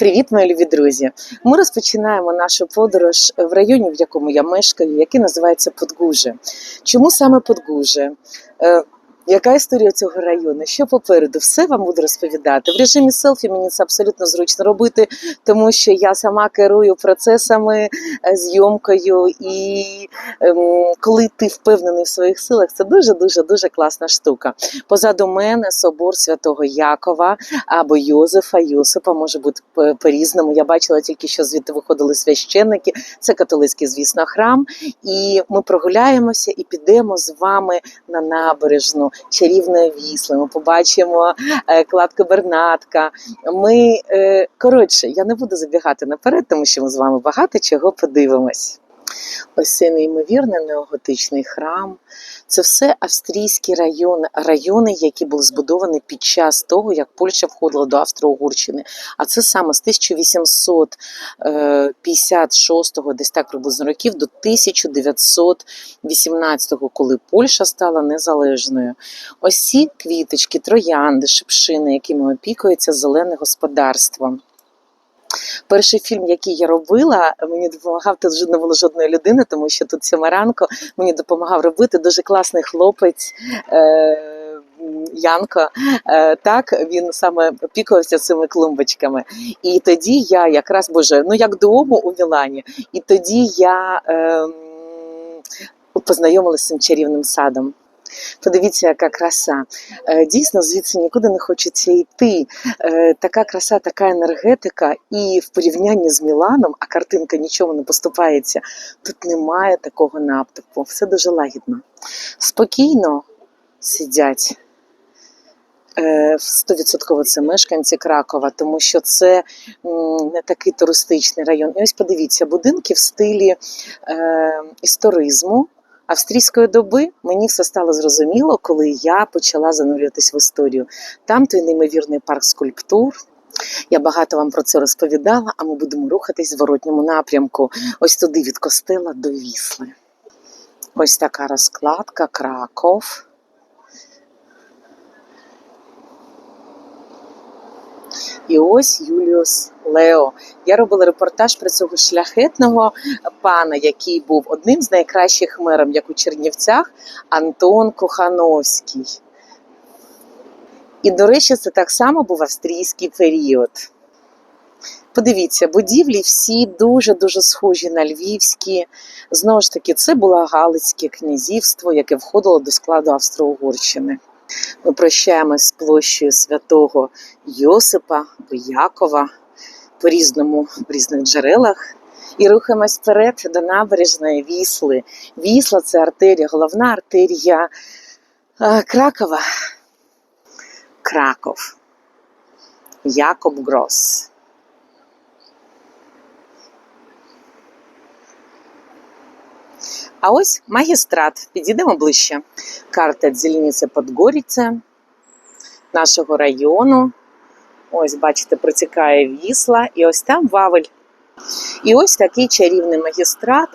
Привіт, мої любі друзі! Ми розпочинаємо нашу подорож в районі, в якому я мешкаю, який називається Подгуже. Чому саме Подгуже? Яка історія цього району? Що попереду? Все вам буду розповідати. В режимі селфі мені це абсолютно зручно робити, тому що я сама керую процесами, е, зйомкою, і ем, коли ти впевнений в своїх силах, це дуже дуже дуже класна штука. Позаду мене собор святого Якова або Йозефа, Йосипа може бути по- по-різному. Я бачила тільки, що звідти виходили священники. Це католицький, звісно, храм. І ми прогуляємося і підемо з вами на набережну чарівної вісли. Ми побачимо е, кладку Бернатка. Ми е, коротше, я не буду забігати наперед, тому що ми з вами багато чого подивимось. Ось цей неймовірний неоготичний храм. Це все австрійські райони, райони, які були збудовані під час того, як Польща входила до Австро-Угорщини. А це саме з 1856-го, десь так приблизно років, до 1918-го, коли Польща стала незалежною. Ось ці квіточки, троянди, шипшини, якими опікується зелене господарство. Перший фільм, який я робила, мені допомагав тут не було жодної людини, тому що тут Сімаранко мені допомагав робити дуже класний хлопець. Е- Янко, е, так він саме опікувався цими клумбочками. І тоді я якраз боже, ну як дому у Мілані, і тоді я ем, познайомилася з цим чарівним садом. Подивіться, яка краса. Е, Дійсно, звідси нікуди не хочеться йти. Е, Така краса, така енергетика, і в порівнянні з Міланом, а картинка нічого не поступається. Тут немає такого наптипу. Все дуже лагідно. Спокійно сидять. Е, 100% це мешканці Кракова, тому що це не такий туристичний район. І ось подивіться, будинки в стилі е, історизму, австрійської доби мені все стало зрозуміло, коли я почала занурюватись в історію. Там той неймовірний парк скульптур. Я багато вам про це розповідала, а ми будемо рухатись в зворотньому напрямку. Ось туди від костела до Вісли. Ось така розкладка Краков. І ось Юліус Лео. Я робила репортаж про цього шляхетного пана, який був одним з найкращих мером, як у Чернівцях, Антон Кохановський. І, до речі, це так само був австрійський період. Подивіться, будівлі всі дуже-дуже схожі на львівські. Знову ж таки, це було Галицьке князівство, яке входило до складу Австро-Угорщини. Ми прощаємось з площею святого Йосипа Якова по різному в різних джерелах. І рухаємось вперед до набережної Вісли. Вісла це артерія, головна артерія Кракова. Краков. Якоб Грос. А ось магістрат. Підійдемо ближче. Карта дільниці Подгоріця нашого району. Ось, бачите, протікає вісла, і ось там Вавель. І ось такий чарівний магістрат,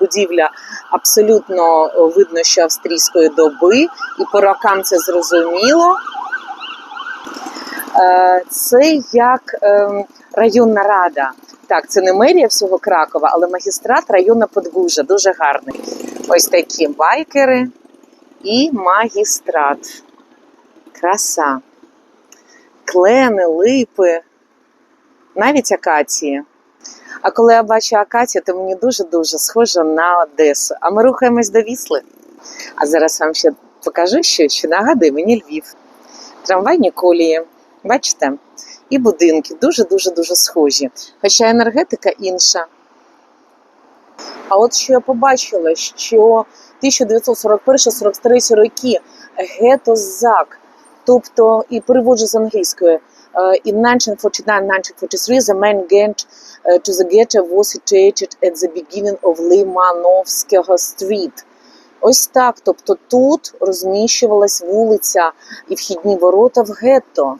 будівля абсолютно е, видно, що австрійської доби, і по рокам це зрозуміло. Е, Це як ем, районна рада. Так, це не мерія всього Кракова, але магістрат району Подгужа, дуже гарний. Ось такі байкери і магістрат. Краса. Клени, липи, навіть акації. А коли я бачу акацію, то мені дуже-дуже схоже на Одесу. А ми рухаємось до Вісли. А зараз вам ще покажу, що, що нагадує мені Львів. Трамвайні колії, бачите? І будинки дуже-дуже дуже схожі. Хоча енергетика інша. А от що я побачила, що 1941-43 роки гетто-зак, тобто і переводжу з англійської, е, in 1949-1943 the main gate е, to the ghetto was situated at the beginning of Limanovського street. Ось так, тобто тут розміщувалась вулиця і вхідні ворота в гетто.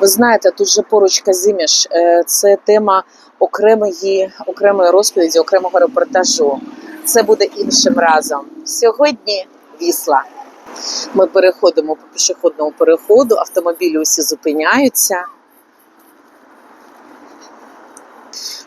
Ви знаєте, тут же поруч Казиміш, е, це тема окремої, окремої розповіді, окремого репортажу. Це буде іншим разом. Сьогодні вісла. Ми переходимо по пішохідному переходу, автомобілі усі зупиняються.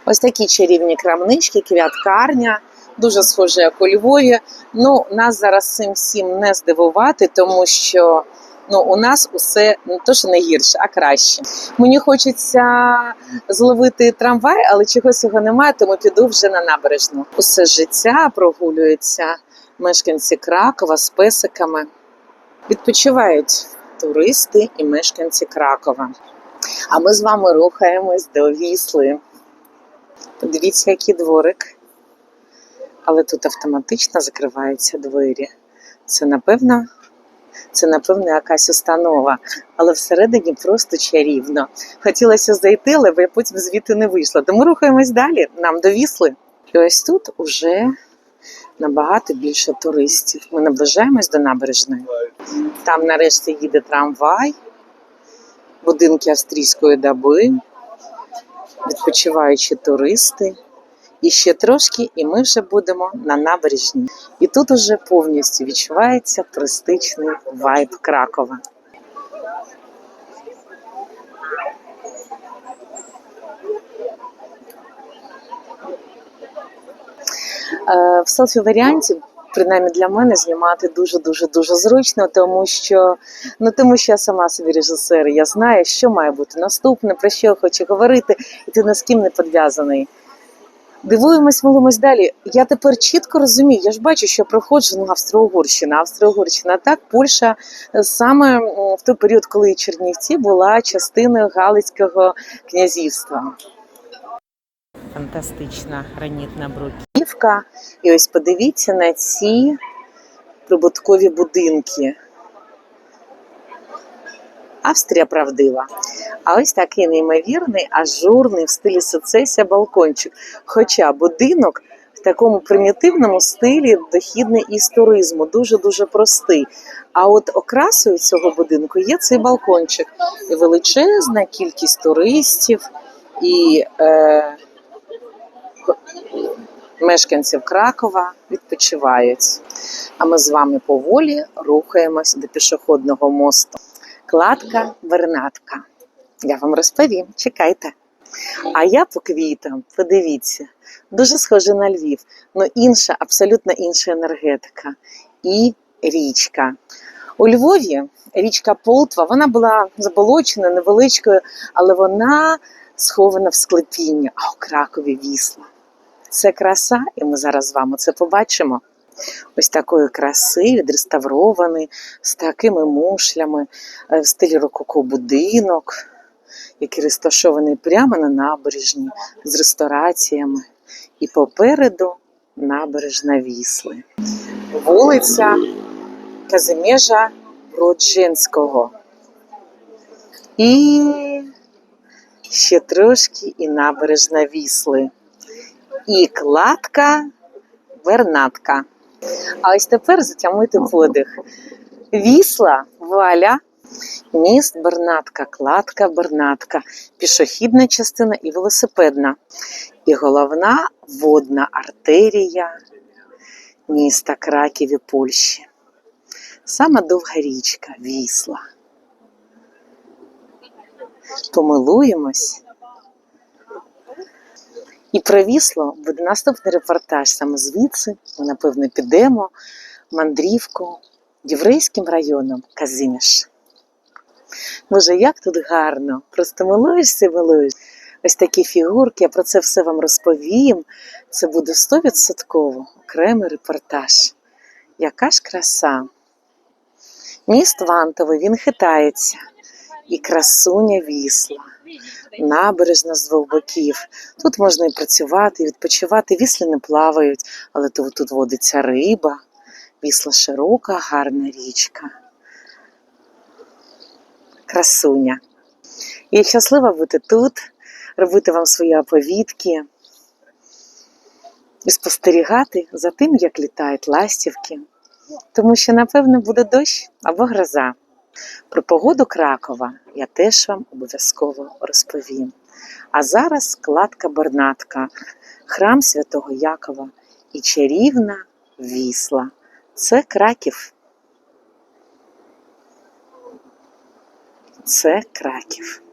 Ось такі чарівні крамнички, квіткарня, дуже схоже, як у Львові. Ну, нас зараз цим всім не здивувати, тому що ну, у нас усе не то, що не гірше, а краще. Мені хочеться зловити трамвай, але чогось його немає, тому піду вже на набережну. Усе життя прогулюються мешканці Кракова з песиками. Відпочивають туристи і мешканці Кракова. А ми з вами рухаємось до Вісли. Подивіться, який дворик. Але тут автоматично закриваються двері. Це напевно, це напевно якась установа, але всередині просто чарівно. Хотілося зайти, але я потім звідти не вийшла. Тому рухаємось далі. Нам до Вісли. І ось тут уже набагато більше туристів. Ми наближаємось до набережної. Там нарешті їде трамвай, будинки австрійської доби, відпочиваючі туристи. І ще трошки, і ми вже будемо на набережній. І тут уже повністю відчувається туристичний вайб Кракова. Е, В селфі варіанті, принаймні для мене, знімати дуже дуже дуже зручно, тому що ну тому що я сама собі режисер. Я знаю, що має бути наступне, про що я хочу говорити, і ти ні з ким не підв'язаний. Дивуємось, молимось далі. Я тепер чітко розумію. Я ж бачу, що проходжу ну, Австро-Угорщина, Австро-Угорщина. Так, Польща е, саме в той період, коли Чернівці була частиною Галицького князівства. Фантастична гранітна бруківка. І ось подивіться на ці прибуткові будинки. Австрія правдива. А ось такий неймовірний, ажурний в стилі сецесія балкончик. Хоча будинок в такому примітивному стилі дохідний із туризму, дуже-дуже простий. А от окрасою цього будинку є цей балкончик. І величезна кількість туристів і е, мешканців Кракова відпочивають. А ми з вами поволі рухаємось до пішохідного мосту. Кладка Вернатка. Я вам розповім, чекайте. А я по квітам, подивіться, дуже схоже на Львів, але інша, абсолютно інша енергетика. І річка. У Львові річка Полтва, вона була заболочена, невеличкою, але вона схована в склепінні, а у Кракові вісла. Це краса, і ми зараз з вами це побачимо. Ось такої краси, відреставрований, з такими мушлями, е, в стилі рококо будинок, який розташований прямо на набережні з рестораціями. І попереду набережна Вісли. Вулиця Казимежа Родженського. І ще трошки і набережна Вісли. І кладка Вернатка. А ось тепер затямуйте подих. Вісла, валя, міст Бернатка, кладка Бернатка, пішохідна частина і велосипедна. І головна водна артерія міста Краків і Польщі. Сама довга річка Вісла. Помилуємось. І про Вісло буде наступний репортаж саме звідси. Ми, напевно, підемо мандрівку єврейським районом Казимеш. Боже, як тут гарно! Просто милуєшся, милуєш. Ось такі фігурки, я про це все вам розповім. Це буде стовідсотково окремий репортаж. Яка ж краса! Міст Вантовий, він хитається, і красуня вісла набережна з двох боків. Тут можна і працювати, і відпочивати. Вісли не плавають, але тут, тут водиться риба. Вісла широка, гарна річка. Красуня. Я щаслива бути тут, робити вам свої оповідки і спостерігати за тим, як літають ластівки. Тому що, напевно, буде дощ або гроза. Про погоду Кракова я теж вам обов'язково розповім. А зараз кладка Бернатка, храм Святого Якова і чарівна вісла. Це Краків. Це Краків.